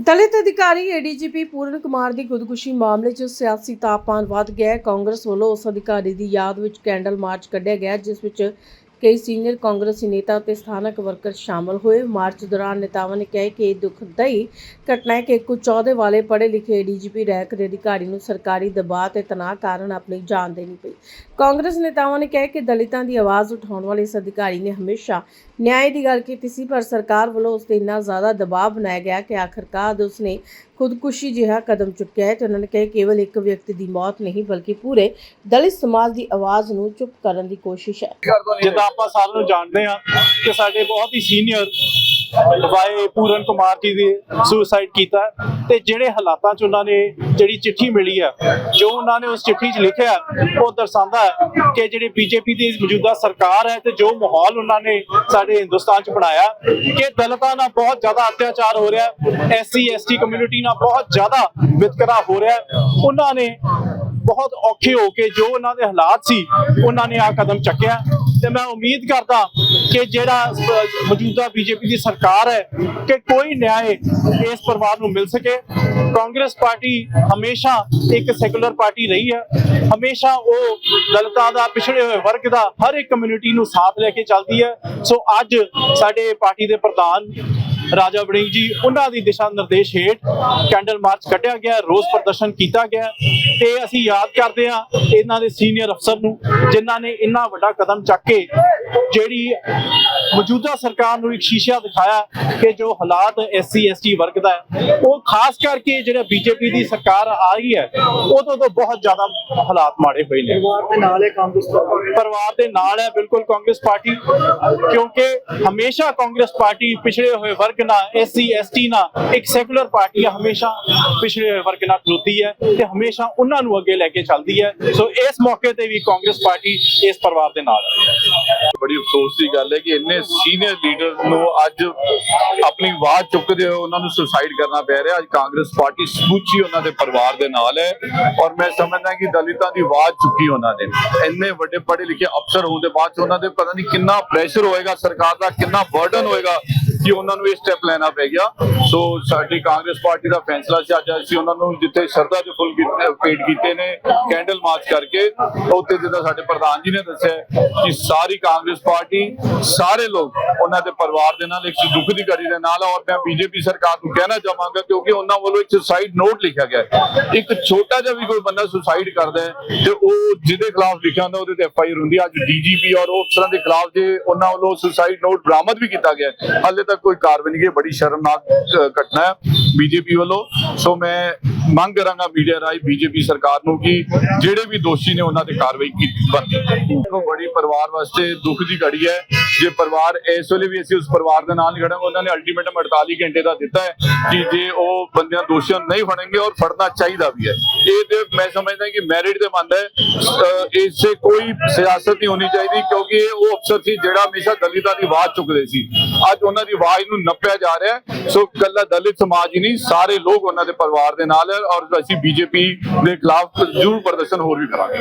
ਦਲਿਤ ਅਧਿਕਾਰੀ ਏਡੀਜੀਪੀ ਪੂਰਨ ਕੁਮਾਰ ਦੀ ਖੁਦਕੁਸ਼ੀ ਮਾਮਲੇ 'ਚ ਸਿਆਸੀ ਤਾਪਮਾਨ ਵੱਧ ਗਿਆ ਹੈ। ਕਾਂਗਰਸ ਵੱਲੋਂ ਉਸ ਅਧਿਕਾਰੀ ਦੀ ਯਾਦ ਵਿੱਚ ਕੈਂਡਲ ਮਾਰਚ ਕੱਢਿਆ ਗਿਆ, ਜਿਸ ਵਿੱਚ ਕਈ ਸੀਨੀਅਰ ਕਾਂਗਰਸੀ ਨੇਤਾ ਅਤੇ ਸਥਾਨਕ ਵਰਕਰ ਸ਼ਾਮਲ ਹੋਏ। ਮਾਰਚ ਦੌਰਾਨ ਨੇਤਾਵਾਂ ਨੇ ਕਿਹਾ ਕਿ ਇਹ ਦੁਖਦਾਈ ਘਟਨਾ ਹੈ ਕਿ ਇੱਕ ਉੱਚ ਵਾਲੇ ਪੜ੍ਹੇ ਲਿਖੇ ਏਡੀਜੀਪੀ ਰੈਂਕ ਦੇ ਅਧਿਕਾਰੀ ਨੂੰ ਸਰਕਾਰੀ ਦਬਾਅ ਤੇ ਤਣਾਅ ਕਾਰਨ ਆਪਣੀ ਜਾਨ ਦੇਣੀ ਪਈ। ਕਾਂਗਰਸ ਨੇਤਾਵਾਂ ਨੇ ਕਿਹਾ ਕਿ ਦਲਿਤਾਂ ਦੀ ਆਵਾਜ਼ ਉਠਾਉਣ ਵਾਲੇ ਇਸ ਅਧਿਕਾਰੀ ਨੇ ਹਮੇਸ਼ਾ ਨਿਆਂ ਦੀ ਗੱਲ ਕੀਤੀ ਸੀ, ਪਰ ਸਰਕਾਰ ਵੱਲੋਂ ਉਸ ਤੇ ਇੰਨਾ ਜ਼ਿਆਦਾ ਦਬਾਅ ਬਣਾਇਆ ਗਿਆ ਕਿ ਆਖਰਕਾਰ ਉਸਨੇ ਖੁਦਕੁਸ਼ੀ ਜਿਹਾ ਕਦਮ ਚੁੱਕਿਆ ਹੈ। ਤੇ ਉਹਨਾਂ ਨੇ ਕਿਹਾ ਕੇਵਲ ਇੱਕ ਵਿਅਕਤੀ ਦੀ ਮੌਤ ਨਹੀਂ, ਬਲਕਿ ਪੂਰੇ ਦਲਿਤ ਸਮਾਜ ਦੀ ਆਵਾਜ਼ ਨੂੰ ਚੁੱਪ ਕਰਨ ਦੀ ਕੋਸ਼ਿਸ਼ ਹੈ। ਜਿੱਦਾਂ ਆਪਾਂ ਸਾਰਿਆਂ ਨੂੰ ਜਾਣਦੇ ਹਾਂ ਕਿ ਸਾਡੇ ਬਹੁਤ ਹੀ ਸੀਨੀਅਰ ਵਾਏ ਪੂਰਨ ਕੁਮਾਰ ਜੀ ਦੇ ਸੁਸਾਈਡ ਕੀਤਾ ਤੇ ਜਿਹੜੇ ਹਾਲਾਤਾਂ 'ਚ ਉਹਨਾਂ ਨੇ ਜਿਹੜੀ ਚਿੱਠੀ ਮਿਲੀ ਹੈ, ਜੋ ਉਹਨਾਂ ਨੇ ਉਸ ਚਿੱਠੀ 'ਚ ਲਿਖਿਆ ਉਹ ਦਰਸਾਉਂਦਾ ਹੈ ਕਿ ਜਿਹੜੀ ਬੀਜੇਪੀ ਦੀ ਮੌਜੂਦਾ ਸਰਕਾਰ ਹੈ ਤੇ ਜੋ ਮਾਹੌਲ ਉਹਨਾਂ ਨੇ ਸਾਡੇ ਹਿੰਦੁਸਤਾਨ 'ਚ ਬਣਾਇਆ, ਕਿ ਦਲਿਤਾਂ ਨਾਲ ਬਹੁਤ ਜ਼ਿਆਦਾ ਅਤਿਆਚਾਰ ਹੋ ਰਿਹਾ ਹੈ, ਐਸਸੀ, ਐਸਟੀ ਕਮਿਊਨਿਟੀ ਨਾਲ ਬਹੁਤ ਜ਼ਿਆਦਾ ਵਿਤਕਰਾ ਹੋ ਰਿਹਾ ਉਹਨਾਂ ਨੇ ਬਹੁਤ ਔਖੇ ਹੋ ਕੇ ਜੋ ਉਹਨਾਂ ਦੇ ਹਾਲਾਤ ਸੀ ਉਹਨਾਂ ਨੇ ਆ ਕਦਮ ਚੱਕਿਆ। ਤੇ ਮੈਂ ਉਮੀਦ ਕਰਦਾ ਕਿ ਜਿਹੜਾ ਅਹ, ਮੌਜੂਦਾ ਬੀਜੇਪੀ ਦੀ ਸਰਕਾਰ ਹੈ ਕਿ ਕੋਈ ਨਿਆਂ ਇਸ ਪਰਿਵਾਰ ਨੂੰ ਮਿਲ ਸਕੇ। ਕਾਂਗਰਸ ਪਾਰਟੀ ਹਮੇਸ਼ਾ ਇੱਕ ਸੈਕੂਲਰ ਪਾਰਟੀ ਰਹੀ ਹੈ। ਹਮੇਸ਼ਾ ਉਹ ਦਲਿਤਾਂ ਦਾ ਪਿਛੜੇ ਹੋਏ ਵਰਗ ਦਾ ਹਰ ਇੱਕ ਕਮਿਊਨਿਟੀ ਨੂੰ ਸਾਥ ਲੈ ਕੇ ਚੱਲਦੀ ਹੈ। ਸੋ ਅੱਜ ਸਾਡੇ ਪਾਰਟੀ ਦੇ ਪ੍ਰਧਾਨ ਰਾਜਾ ਵੜਿੰਗ ਜੀ, ਉਹਨਾਂ ਦੀ ਦਿਸ਼ਾ ਨਿਰਦੇਸ਼ ਹੇਠ ਕੈਂਡਲ ਮਾਰਚ ਕੱਢਿਆ ਗਿਆ, ਰੋਸ ਪ੍ਰਦਰਸ਼ਨ ਕੀਤਾ ਗਿਆ ਤੇ ਅਸੀਂ ਯਾਦ ਕਰਦੇ ਹਾਂ ਇਹਨਾਂ ਦੇ ਸੀਨੀਅਰ ਅਫਸਰ ਨੂੰ, ਜਿਨ੍ਹਾਂ ਨੇ ਇੰਨਾ ਵੱਡਾ ਕਦਮ ਚੱਕ ਕੇ ਜਿਹੜੀ ਮੌਜੂਦਾ ਸਰਕਾਰ ਨੂੰ ਇੱਕ ਸ਼ੀਸ਼ਾ ਦਿਖਾਇਆ ਕਿ ਜੋ ਹਾਲਾਤ ਐਸਸੀ ਐਸਟੀ ਵਰਗ ਦਾ ਹੈ ਉਹ ਖਾਸ ਕਰਕੇ ਜਿਹੜਾ ਬੀਜੇਪੀ ਦੀ ਸਰਕਾਰ ਆ ਰਹੀ ਹੈ ਉਦੋਂ ਤੋਂ ਬਹੁਤ ਜ਼ਿਆਦਾ ਹਾਲਾਤ ਮਾੜੇ ਹੋਏ ਨੇ। ਪਰਿਵਾਰ ਦੇ ਨਾਲ ਹੈ ਕਾਂਗਰਸ ਪਾਰਟੀ? ਪਰਿਵਾਰ ਦੇ ਨਾਲ ਹੈ ਬਿਲਕੁਲ ਕਾਂਗਰਸ ਪਾਰਟੀ ਕਿਉਂਕਿ ਹਮੇਸ਼ਾ ਕਾਂਗਰਸ ਪਾਰਟੀ ਪਿਛੜੇ ਹੋਏ ਵਰਗ ਨਾਲ ਐਸਸੀ ਐਸਟੀ ਨਾਲ ਇੱਕ ਸੈਕੂਲਰ ਪਾਰਟੀ ਹੈ ਹਮੇਸ਼ਾ ਪਿਛੜੇ ਹੋਏ ਵਰਗ ਨਾਲ ਖਲੋਤੀ ਹੈ ਤੇ ਹਮੇਸ਼ਾ ਉਹਨਾਂ ਨੂੰ ਅੱਗੇ ਲੈ ਕੇ ਚੱਲਦੀ ਹੈ। ਸੋ ਇਸ ਮੌਕੇ ਤੇ ਵੀ ਕਾਂਗਰਸ ਪਾਰਟੀ ਇਸ ਪਰਿਵਾਰ ਦੇ ਨਾਲ ਹੈ। ਬੜੀ ਅਫਸੋਸ ਦੀ ਗੱਲ ਹੈ ਕਿ ਇੰਨੇ ਸੀਨੀਅਰ ਲੀਡਰ ਨੂੰ ਅੱਜ ਆਪਣੀ ਆਵਾਜ਼ ਚੁੱਕਦੇ ਹੋਏ ਉਹਨਾਂ ਨੂੰ ਸੁਸਾਈਡ ਕਰਨਾ ਪੈ ਰਿਹਾ। ਅੱਜ ਕਾਂਗਰਸ ਪਾਰਟੀ ਸਮੁੱਚੀ ਉਹਨਾਂ ਦੇ ਪਰਿਵਾਰ ਦੇ ਨਾਲ ਹੈ ਔਰ ਮੈਂ ਸਮਝਦਾ ਕਿ ਦਲਿਤਾਂ ਦੀ ਆਵਾਜ਼ ਚੁੱਕੀ ਉਹਨਾਂ ਨੇ। ਇੰਨੇ ਵੱਡੇ ਪੜ੍ਹੇ ਲਿਖੇ ਅਫਸਰ ਹੋਣ ਦੇ ਬਾਅਦ 'ਚ ਉਹਨਾਂ ਦੇ ਪਤਾ ਨਹੀਂ ਕਿੰਨਾ ਪ੍ਰੈਸ਼ਰ ਹੋਏਗਾ, ਸਰਕਾਰ ਦਾ ਕਿੰਨਾ ਬਰਡਨ ਹੋਏਗਾ। ਕਿ ਉਹਨਾਂ ਨੂੰ ਇਹ ਸਟੈਪ ਲੈਣਾ ਪੈ ਗਿਆ। ਸੋ ਸਾਡੀ ਕਾਂਗਰਸ ਪਾਰਟੀ ਦਾ ਫੈਸਲਾ ਸੀ, ਅੱਜ ਅਸੀਂ ਉਹਨਾਂ ਨੂੰ ਜਿੱਥੇ ਸ਼ਰਧਾ ਦੇ ਫੁੱਲ ਕੀਤੇ- ਭੇਟ ਕੀਤੇ ਨੇ ਕੈਂਡਲ ਮਾਰਚ ਕਰਕੇ, ਉੱਥੇ ਜਿੱਦਾਂ ਸਾਡੇ ਪ੍ਰਧਾਨ ਜੀ ਨੇ ਦੱਸਿਆ ਕਿ ਸਾਰੀ ਕਾਂਗਰਸ ਪਾਰਟੀ, ਸਾਰੇ ਲੋਕ ਉਹਨਾਂ ਦੇ ਪਰਿਵਾਰ ਦੇ ਨਾਲ, ਇੱਕ ਦੁੱਖ ਦੀ ਘੜੀ ਦੇ ਨਾਲ, ਔਰ ਮੈਂ ਬੀਜੇਪੀ ਸਰਕਾਰ ਨੂੰ ਕਹਿਣਾ ਚਾਹਾਂਗਾ ਕਿਉਂਕਿ ਉਹਨਾਂ ਵੱਲੋਂ ਇੱਕ ਸੁਸਾਈਡ ਨੋਟ ਲਿਖਿਆ ਗਿਆ ਹੈ। ਇੱਕ ਛੋਟਾ ਜਿਹਾ ਵੀ ਕੋਈ ਬੰਦਾ ਸੁਸਾਈਡ ਕਰਦਾ ਹੈ ਤੇ ਉਹ ਜਿਹਦੇ ਖਿਲਾਫ ਲਿਖਿਆ ਹੁੰਦਾ, ਉਹਦੇ ਤੇ ਐਫ ਆਈ ਆਰ ਹੁੰਦੀ ਅੱਜ ਡੀਜੀਪੀ ਔਰ ਉਹ ਅਫਸਰਾਂ ਦੇ ਖਿਲਾਫ ਜੇ ਉਹਨਾਂ ਵੱਲੋਂ ਸੁਸਾਈਡ ਨੋਟ ਬਰਾਮਦ ਵੀ ਕੀਤਾ ਗਿਆ ਹਾਲੇ ਤੱਕ ਕੋਈ ਕਾਰਵਾਈ ਨਹੀਂ ਹੈ ਬੜੀ ਸ਼ਰਮਨਾਕ ਘਟਨਾ ਹੈ ਬੀਜੇਪੀ ਵੱਲੋਂ। ਸੋ ਮੈਂ ਮੰਗ ਕਰਾਂਗਾ ਮੀਡੀਆ ਰਾਈ ਬੀਜੇਪੀ ਸਰਕਾਰ ਨੂੰ ਕਿ ਜਿਹੜੇ ਵੀ ਦੋਸ਼ੀ ਨੇ ਉਹਨਾਂ ਤੇ ਕਾਰਵਾਈ ਕੀਤੀ ਬਣਦੀ ਬੜੀ ਪਰਿਵਾਰ ਵਾਸਤੇ ਦੁੱਖ ਦੀ ਘੜੀ ਹੈ। ਜੇ ਪਰਿਵਾਰ ਇਸ ਵੇਲੇ ਵੀ ਅਸੀਂ ਉਸ ਪਰਿਵਾਰ ਦੇ ਨਾਲ ਖੜਾਂਗੇ ਉਹਨਾਂ ਨੇ ਅਲਟੀਮੇਟਮ 48 ਘੰਟੇ ਦਾ ਦਿੱਤਾ ਹੈ ਕਿ ਜੇ ਉਹ ਬੰਦਿਆਂ ਦੋਸ਼ੀਆਂ ਨੂੰ ਨਹੀਂ ਫੜਨਗੇ ਔਰ ਫੜਨਾ ਚਾਹੀਦਾ ਵੀ ਹੈ। ਇਹ ਤੇ ਮੈਂ ਸਮਝਦਾ ਕਿ ਮੈਰਿਟ ਦੇ ਮੰਦ ਹੈ। ਅ, ਇਸ 'ਚ ਕੋਈ ਸਿਆਸਤ ਨਹੀਂ ਹੋਣੀ ਚਾਹੀਦੀ ਕਿਉਂਕਿ ਇਹ ਉਹ ਅਫਸਰ ਸੀ ਜਿਹੜਾ ਹਮੇਸ਼ਾ ਦਲਿਤਾਂ ਦੀ ਆਵਾਜ਼ ਚੁੱਕਦੇ ਸੀ। ਅੱਜ ਉਹਨਾਂ ਦੀ ਆਵਾਜ਼ ਨੂੰ ਨੱਪਿਆ ਜਾ ਰਿਹਾ ਸੋ ਕੱਲਾ ਦਲਿਤ ਸਮਾਜ ਹੀ ਨਹੀਂ ਸਾਰੇ ਲੋਕ ਉਹਨਾਂ ਦੇ ਪਰਿਵਾਰ ਦੇ ਨਾਲ ਔਰ ਅਸੀਂ ਬੀਜੇਪੀ ਦੇ ਖਿਲਾਫ ਜ਼ਰੂਰ ਪ੍ਰਦਰਸ਼ਨ ਹੋਰ ਵੀ ਕਰਾਂਗੇ।